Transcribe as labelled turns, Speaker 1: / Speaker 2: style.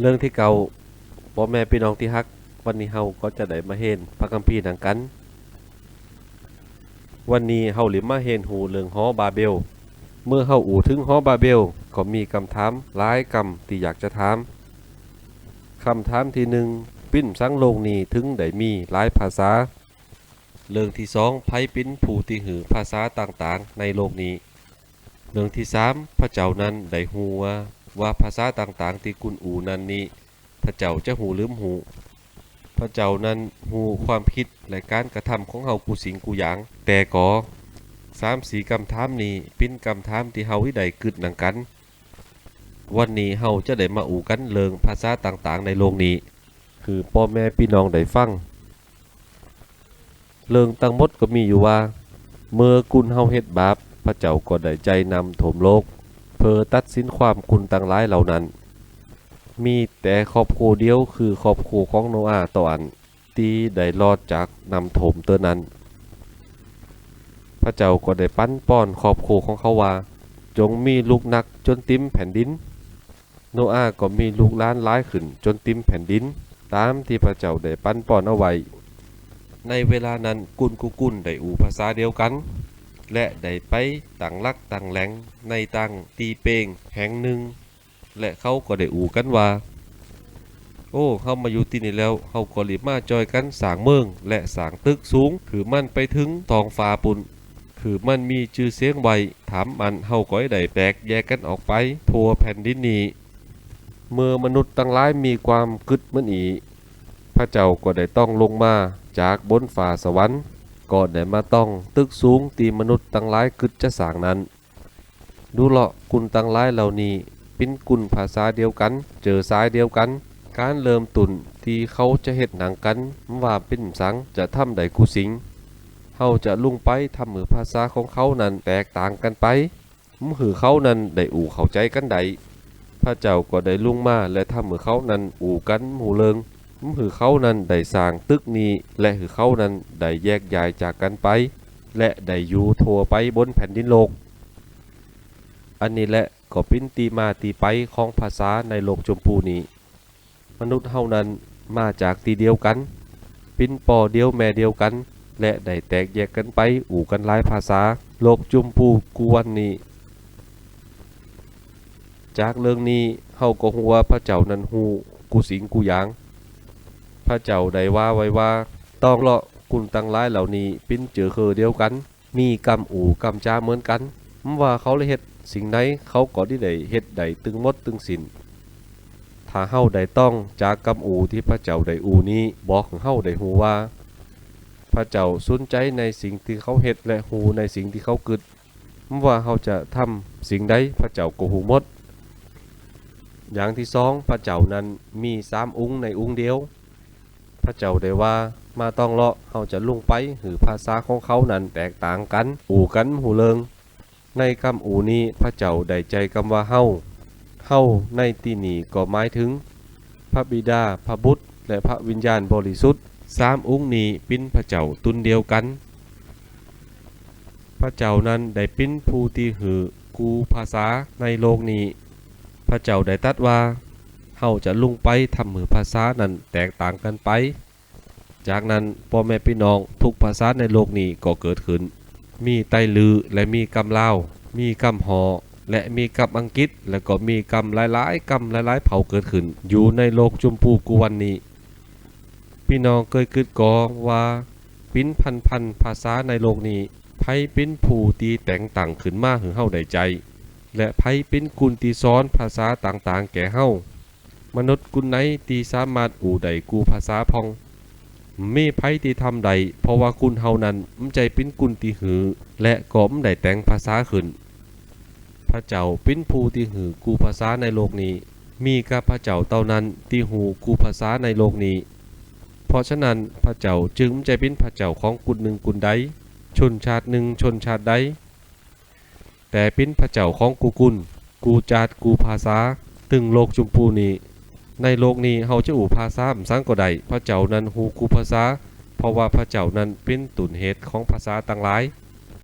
Speaker 1: เรื่องที่เก่าพ่อแม่พี่น้องที่ฮัก วันนี้เฮาก็จะได้มาเห็นพระคัมภีร์ดังกัน วันนี้เฮาหลิมาเห็นหูเรื่องหอบาเบล เมื่อเฮาอู่ถึงหอบาเบล ก็มีคำถามหลายคำที่อยากจะถามคำถามที่หนึ่งปิ้นสังโลกนี้ถึงได้มีหลายภาษา เรื่องที่สองไผปิ้นผู้ที่หือภาษาต่างๆ ในโลกนี้ เรื่องที่สามพระเจ้านั้นได้ฮู้ว่า ว่าภาษาต่างๆ ที่กุนอูนั้นนี้ พระเจ้าจะหูลืมหู พระเจ้านั้นหูความคิดและการกระทำของเฮากูสิงกูหยาง แต่ก็สามสีกำถามนี้เป็นกำถามที่เฮาวิได้กึดหนังกัน วันนี้เฮาจะได้มาอู่กันเรื่องภาษาต่างๆ ในโลกนี้ คือพ่อแม่พี่น้องได้ฟังเรื่องตั้งมดก็มีอยู่ว่า เมื่อกุณเฮาเฮ็ดบาปพระเจ้าก็ได้ใจนำถมโลก เพอตัดสินความคุณต่างหลายเหล่านั้น มีแต่ครอบครัวเดียวคือครอบครัวของโนอาห์ตอนที่ได้รอดจากนำโถมเตอนั้น พระเจ้าก็ได้ปั้นป้อนครอบครัวของเขาว่า จงมีลูกนักจนติ้มแผ่นดิน โนอาห์ก็มีลูกหล้านหลายขึ้นจนติ้มแผ่นดิน ตามที่พระเจ้าได้ปั้นป้อนเอาไว้ในเวลานั้นกุนกุกุนได้อูภาษาเดียวกัน และได้ไปตั้งลักตั้งแหลงในตั้งตีเปงแห่งหนึ่ง และเขาก็ได้อู่กันว่า โอ้เฮามาอยู่ที่นี่แล้วเฮาก็รีบมาจอยกันสางเมือง และสางตึกสูง คือมันไปถึงท้องฟ้าปุ่นคือมันมีชื่อเสียงไวถามมันเฮาก็ได้แตกแยกกันออกไป ทั่วแผ่นดินนี้เมื่อมนุษย์ตั้งหลายมีความกึดมันอี พระเจ้าก็ได้ต้องลงมาจากบนฟ้าสวรรค์ ก็ได้มาต้องตึกสูงตีมนุษย์ตั้งหลายกึดจะสางนั้น ดูเลาะกุนตั้งหลายเหล่านี้เป็นกุนภาษาเดียวกัน เจอสายเดียวกัน การเริ่มตุนที่เขาจะเฮ็ดหนังกันว่าเป็นสังจะทำใดกูสิงเฮาจะลุ่งไปทำมือภาษาของเขานั้นแตกต่างกันไปมือหือเขานั้นได้อู่เข้าใจกันใดพระเจ้าก็ได้ลุ่งมาและทำมือเขานั้นอู่กันหมู่เลิง หือเขานั้นได้สร้างตึกนี้ และหือเขานั้นได้แยกย้ายจากกันไป และได้อยู่ทั่วไปบนแผ่นดินโลก อันนี้แหละก็เป็นตีมาตีไปของภาษาในโลกชมพูนี้ มนุษย์เฮานั้นมาจากตีเดียวกัน ปิ้นปอเดียวแม่เดียวกัน และได้แตกแยกกันไปอู่กันหลายภาษา โลกจุมพูกูวันนี้จากเรื่องนี้เฮาก็ฮู้ว่าพระเจ้านันฮูกูสิงกูหยาง พระเจ้าได้ว่าไว้ว่าต้องเลาะกุนตังหลายเหล่านี้ปิ้นเจอคือเดียวกัน มีกรรมอู่กรรมจ้าเหมือนกันมว่าเขาเลยเฮ็ดสิ่งใดเขาก็ได้ได้เฮ็ดได้ตึงมดตึงสินถ้าเฮาได้ต้องจากกรรมอู่ที่พระเจ้าได้อู่นี้บอกของเฮาได้ฮู้ว่า พระเจ้าสนใจในสิ่งที่เขาเฮ็ดและฮู้ในสิ่งที่เขากึดมว่าเฮาจะทำสิ่งใดพระเจ้าก็ฮู้หมดอย่างที่สองพระเจ้านั้นมีสามองค์ในองค์เดียว พระเจ้าได้ว่ามาต้องเลาะเฮาจะลุ่งไปหรือภาษาของเขานั้นแตกต่างกัน อู่กันหูเลิง ในคำอู่นี้พระเจ้าได้ใจคำว่าเฮาเฮาในที่นี้ก็หมายถึง พระบิดาพระบุตร และพระวิญญาณบริสุทธิ์สามองค์นี้เป็นพระเจ้าตุนเดียวกัน พระเจ้านั้นได้เป็นผู้ที่หือกูภาษาในโลกนี้ พระเจ้าได้ตัดว่า เฮาจะลุ่งไปทำมือภาษานั้นแตกต่างกันไป จากนั้นพ่อแม่พี่น้องทุกภาษาในโลกนี้ก็เกิดขึ้น มีไตลือและมีกำลาว มีกำหอและมีกำอังกฤษและก็มีกำหลายๆกำหลายๆ เผ่าเกิดขึ้น อยู่ในโลกจุมพูกูวันนี้ พี่น้องเคยคิดกอว่าปิ้นพันพันภาษาในโลกนี้ไผเป็นผู้ตีแต่งต่างขึ้นมาหึงเฮาได้ใจ และไผเป็นกุลตีซ้อนภาษาต่างๆ แก่เฮา มนุษย์กุลไหนตีสามารถอู่ใดกูภาษาพอง มีไผที่ทำใด เพราะว่าคุณเฮานั้นมใจเป็นกุลที่หือ และก็มได้แต่งภาษาขึ้น พระเจ้าเป็นผู้ที่หือกูภาษาในโลกนี้ มีกับพระเจ้าเท่านั้นที่หูกูภาษาในโลกนี้ เพราะฉะนั้นพระเจ้าจึงมใจเป็นพระเจ้าของกุลหนึ่งกุลใด ชนชาติหนึ่งชนชาติใด แต่เป็นพระเจ้าของกูกุลกูจาดกูภาษาตึงโลกจุมพูนี้ ในโลกนี้เฮาจะอู่ภาษาอำสังก็ได้พระเจ้านั้นฮูคูภาษา เพราะว่าพระเจ้านั้นเป็นตุนเหตุของภาษาต่างหลาย